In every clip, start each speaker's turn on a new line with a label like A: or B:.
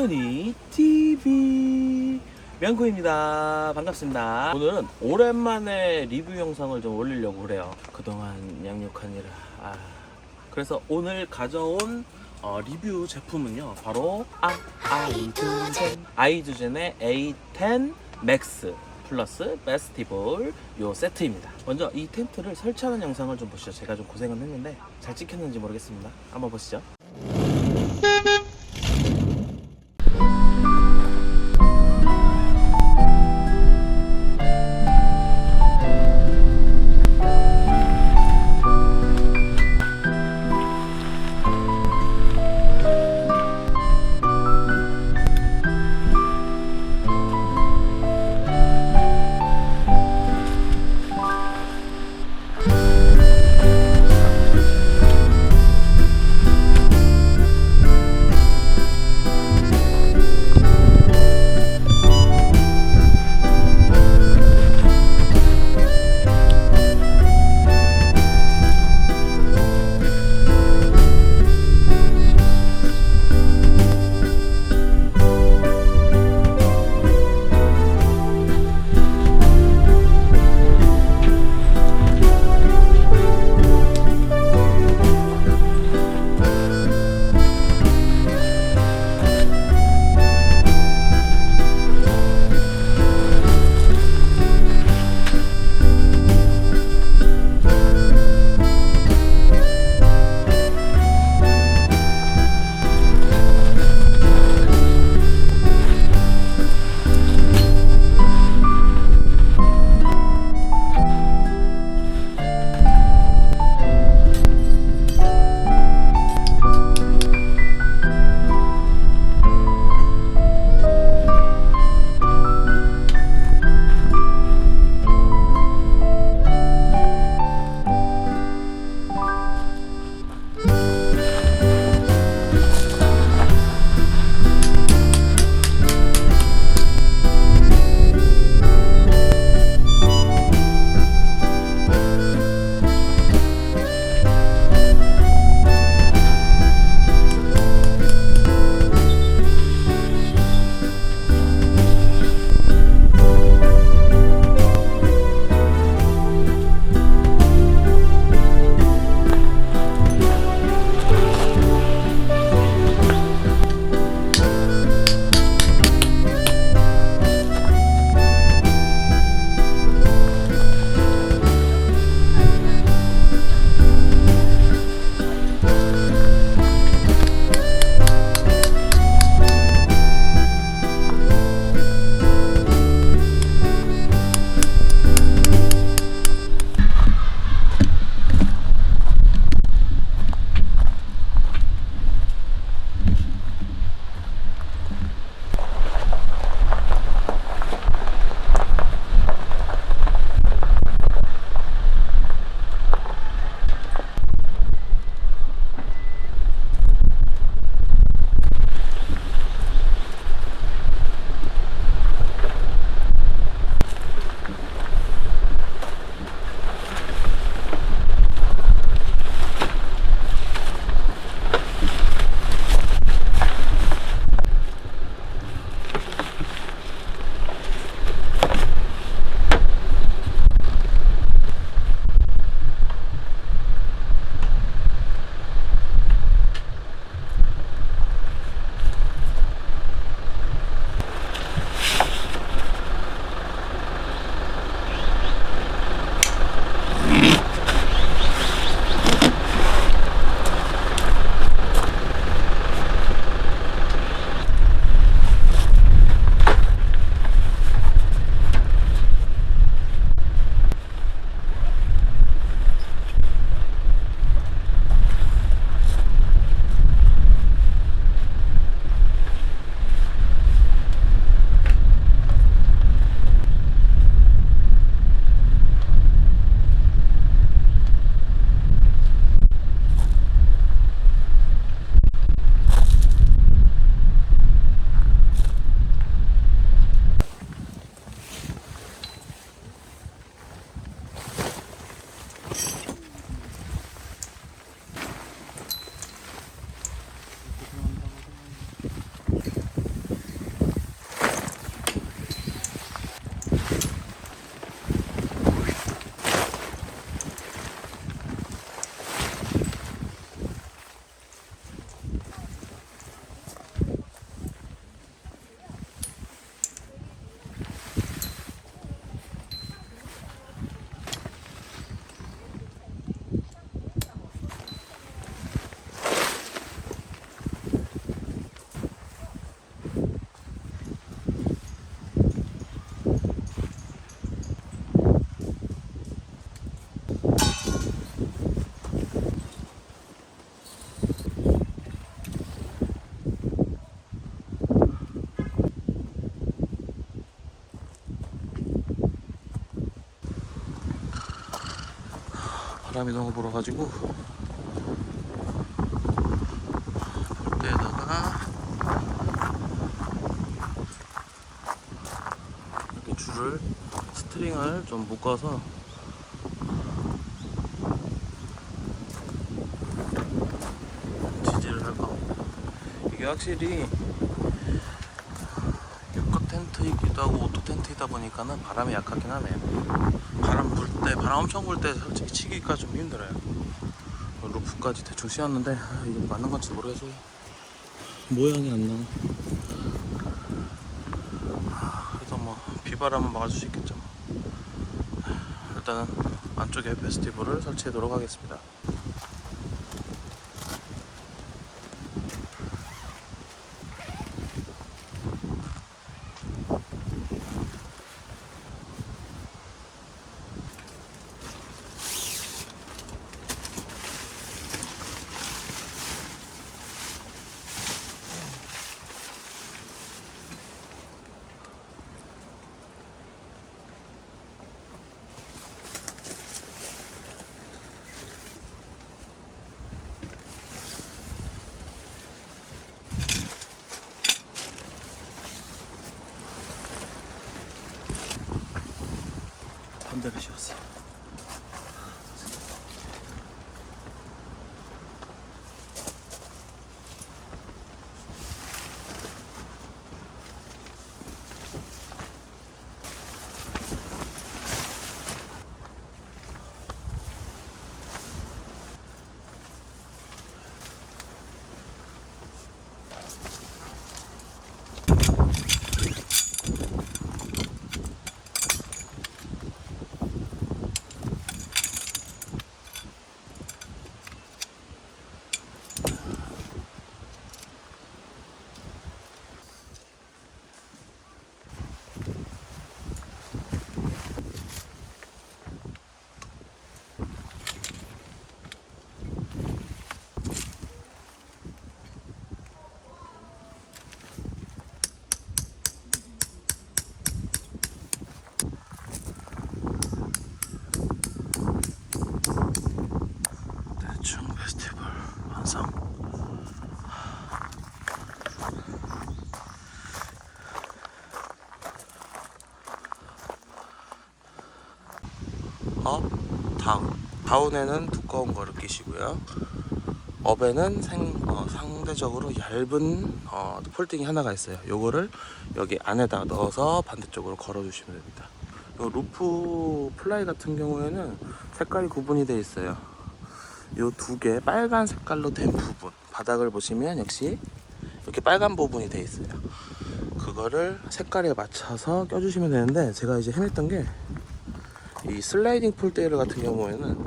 A: 명근이 TV 명구입니다. 반갑습니다. 오늘은 오랜만에 리뷰 영상을 좀 올리려고 그래요. 그동안 양육하느라. 아, 그래서 오늘 가져온 어, 리뷰 제품은요. 바로 아, 아이두젠. 아이두젠의 A10 맥스 플러스 페스티벌 요 세트입니다. 먼저 이 텐트를 설치하는 영상을 좀 보시죠. 제가 좀 고생은 했는데 잘 찍혔는지 모르겠습니다. 한번 보시죠. 바람이 너무 불어가지고 볼때에다가 이렇게 줄을 스트링을 좀 묶어서 지지를 할 겁니다. 이게 확실히 텐트이기도 하고 오토 텐트이다 보니까는 바람이 약하긴 하네요. 바람 불 때, 바람 엄청 불 때 솔직히 치기가 좀 힘들어요. 루프까지 대충 씌웠는데 아, 이게 맞는 건지 모르겠어. 모양이 안 나와. 아, 그래도 뭐 비바람은 막아줄 수 있겠죠. 일단은 안쪽에 페스티벌을 설치하도록 하겠습니다. 반대로 씌웠어. 대충 페스티벌 완성. 업, 다운. 다운에는 두꺼운 거를 끼시고요. 업에는 생, 어, 상대적으로 얇은 어, 폴딩이 하나가 있어요. 요거를 여기 안에다 넣어서 반대쪽으로 걸어주시면 됩니다. 요 루프 플라이 같은 경우에는 색깔이 구분이 되어 있어요. 요 두 개 빨간 색깔로 된 부분 바닥을 보시면 역시 이렇게 빨간 부분이 돼 있어요 그거를 색깔에 맞춰서 껴주시면 되는데 제가 이제 헤맸던 게 이 슬라이딩 폴대일 같은 경우에는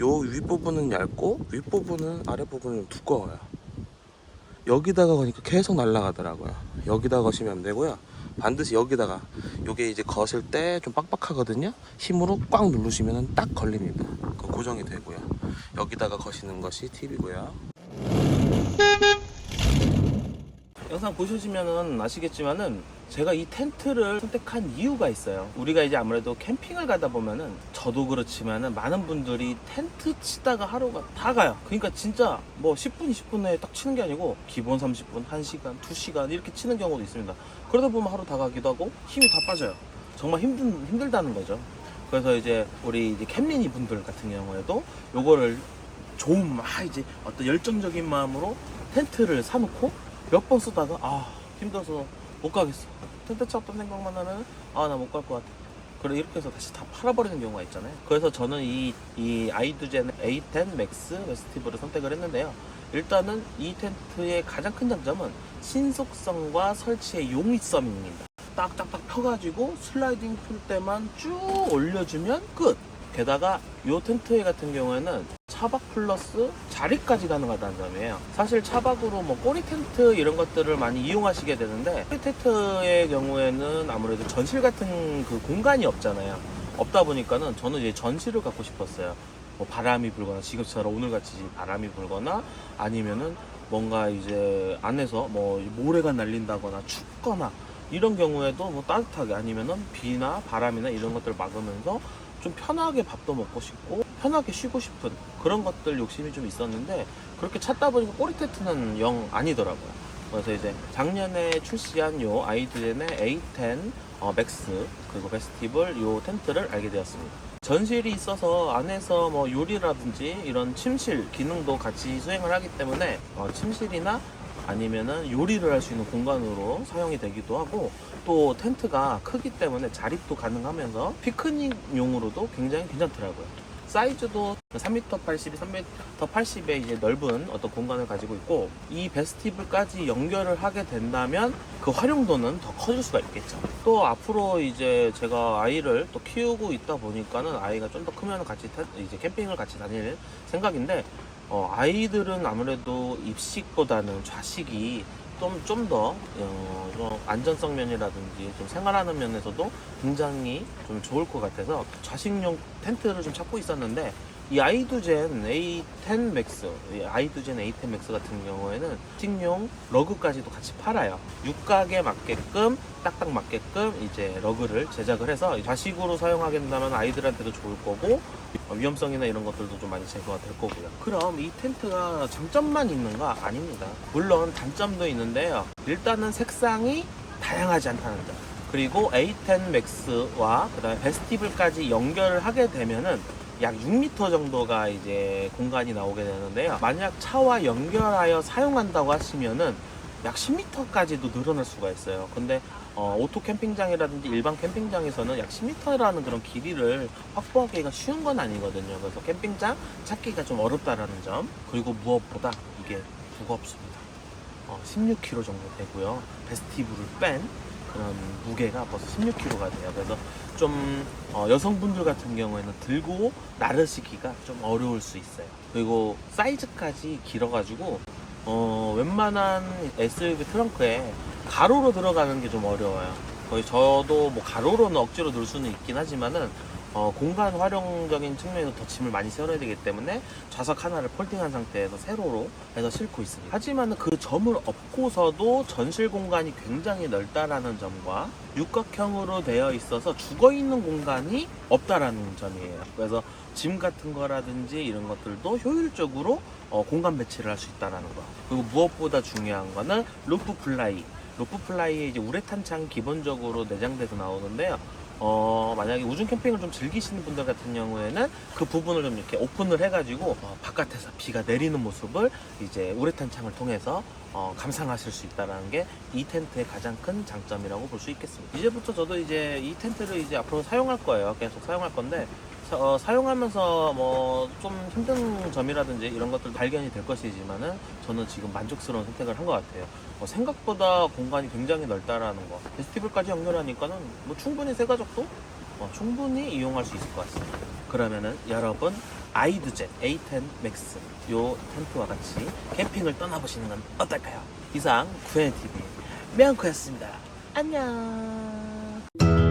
A: 요 윗부분은 얇고 윗부분은 아랫부분은 두꺼워요. 여기다가 거니까 계속 날아가더라고요. 여기다가 거시면 안 되고요. 반드시 여기다가 요게 이제 거실 때 좀 빡빡하거든요. 힘으로 꽉 누르시면 딱 걸립니다. 그 고정이 되고요. 여기다가 거시는 것이 팁이고요 영상 보시면은 아시겠지만은 제가 이 텐트를 선택한 이유가 있어요. 우리가 이제 아무래도 캠핑을 가다 보면은 저도 그렇지만은 많은 분들이 텐트 치다가 하루가 다 가요. 그러니까 진짜 뭐 10분, 20분에 딱 치는 게 아니고 기본 30분, 1시간, 2시간 이렇게 치는 경우도 있습니다. 그러다 보면 하루 다 가기도 하고 힘이 다 빠져요. 정말 힘든, 힘들다는 거죠. 그래서 이제 우리 이제 캠린이 분들 같은 경우에도 요거를 좋은 막 이제 어떤 열정적인 마음으로 텐트를 사놓고 몇 번 쓰다가 아 힘들어서 못 가겠어. 텐트 쳤던 생각만 하면 아 나 못 갈 것 같아. 그래 이렇게 해서 다시 다 팔아버리는 경우가 있잖아요. 그래서 저는 이, 이 아이두젠 A10 맥스 웨스티브를 선택을 했는데요. 일단은 이 텐트의 가장 큰 장점은 신속성과 설치의 용이성입니다. 딱딱딱 펴가지고 슬라이딩 풀 때만 쭉 올려주면 끝. 게다가 이 텐트 같은 경우에는 차박 플러스 자리까지 가능하다는 점이에요. 사실 차박으로 뭐 꼬리 텐트 이런 것들을 많이 이용하시게 되는데 꼬리 텐트의 경우에는 아무래도 전실 같은 그 공간이 없잖아요. 없다 보니까는 저는 이제 전실을 갖고 싶었어요. 뭐 바람이 불거나 지금처럼 오늘같이 바람이 불거나 아니면은 뭔가 이제 안에서 뭐 모래가 날린다거나 춥거나 이런 경우에도 뭐 따뜻하게 아니면은 비나 바람이나 이런 것들을 막으면서 좀 편하게 밥도 먹고 싶고 편하게 쉬고 싶은 그런 것들 욕심이 좀 있었는데 그렇게 찾다 보니까 꼬리 텐트는 영 아니더라고요. 그래서 이제 작년에 출시한 요 아이드젠의 A10 어, 맥스 그리고 베스티블 요 텐트를 알게 되었습니다. 전실이 있어서 안에서 뭐 요리라든지 이런 침실 기능도 같이 수행을 하기 때문에 어, 침실이나 아니면은 요리를 할 수 있는 공간으로 사용이 되기도 하고 또 텐트가 크기 때문에 자립도 가능하면서 피크닉용으로도 굉장히 괜찮더라고요. 사이즈도 3m 80, 3m 80의 이제 넓은 어떤 공간을 가지고 있고 이 베스티블까지 연결을 하게 된다면 그 활용도는 더 커질 수가 있겠죠. 또 앞으로 이제 제가 아이를 또 키우고 있다 보니까는 아이가 좀 더 크면 같이 타- 이제 캠핑을 같이 다닐 생각인데 어, 아이들은 아무래도 입식보다는 좌식이 좀좀더 어, 좀 안전성 면이라든지 좀 생활하는 면에서도 굉장히 좀 좋을 것 같아서 좌식용 텐트를 좀 찾고 있었는데 이 아이두젠 A10 맥스, 이 아이두젠 A10 맥스 같은 경우에는 식용 러그까지도 같이 팔아요. 육각에 맞게끔 딱딱 맞게끔 이제 러그를 제작을 해서 좌식으로 사용하게 된다면 아이들한테도 좋을 거고 어, 위험성이나 이런 것들도 좀 많이 제거가 될 거고요. 그럼 이 텐트가 장점만 있는가? 아닙니다. 물론 단점도 있는데요. 일단은 색상이 다양하지 않다는 점. 그리고 A10 맥스와 그다음에 베스티블까지 연결을 하게 되면은 약 6m 정도가 이제 공간이 나오게 되는데요. 만약 차와 연결하여 사용한다고 하시면은 약 10m까지도 늘어날 수가 있어요. 근데 어, 오토 캠핑장이라든지 일반 캠핑장에서는 약 10m라는 그런 길이를 확보하기가 쉬운 건 아니거든요. 그래서 캠핑장 찾기가 좀 어렵다라는 점. 그리고 무엇보다 이게 무겁습니다. 어, 16kg 정도 되고요. 베스티블을 뺀 그런 무게가 벌써 16kg가 돼요. 그래서 좀 어, 여성분들 같은 경우에는 들고 나르시기가 좀 어려울 수 있어요. 그리고 사이즈까지 길어가지고 어, 웬만한 SUV 트렁크에 가로로 들어가는 게 좀 어려워요. 거의 저도 뭐 가로로는 억지로 넣을 수는 있긴 하지만은 어, 공간 활용적인 측면에서 더 짐을 많이 실어야 되기 때문에 좌석 하나를 폴딩한 상태에서 세로로 해서 싣고 있습니다. 하지만 그 점을 업고서도 전실 공간이 굉장히 넓다라는 점과 육각형으로 되어 있어서 죽어 있는 공간이 없다라는 점이에요. 그래서 짐 같은 거라든지 이런 것들도 효율적으로 어, 공간 배치를 할 수 있다라는 거. 그리고 무엇보다 중요한 거는 루프 플라이. 루프 플라이에 이제 우레탄 창이 기본적으로 내장돼서 나오는데요. 어, 만약에 우중 캠핑을 좀 즐기시는 분들 같은 경우에는 그 부분을 좀 이렇게 오픈을 해가지고 어, 바깥에서 비가 내리는 모습을 이제 우레탄 창을 통해서 어, 감상하실 수 있다는 게 이 텐트의 가장 큰 장점이라고 볼 수 있겠습니다. 이제부터 저도 이제 이 텐트를 이제 앞으로 사용할 거예요. 계속 사용할 건데 사, 어, 사용하면서 뭐 좀 힘든 점이라든지 이런 것들 발견이 될 것이지만은 저는 지금 만족스러운 선택을 한 것 같아요. 어, 생각보다 공간이 굉장히 넓다라는 거. 페스티벌까지 연결하니까는 뭐 충분히 세 가족도 어, 충분히 이용할 수 있을 것 같습니다. 그러면은 여러분 아이드젯 A10 맥스 요 텐트와 같이 캠핑을 떠나보시는 건 어떨까요? 이상 구현TV 명코였습니다. 안녕.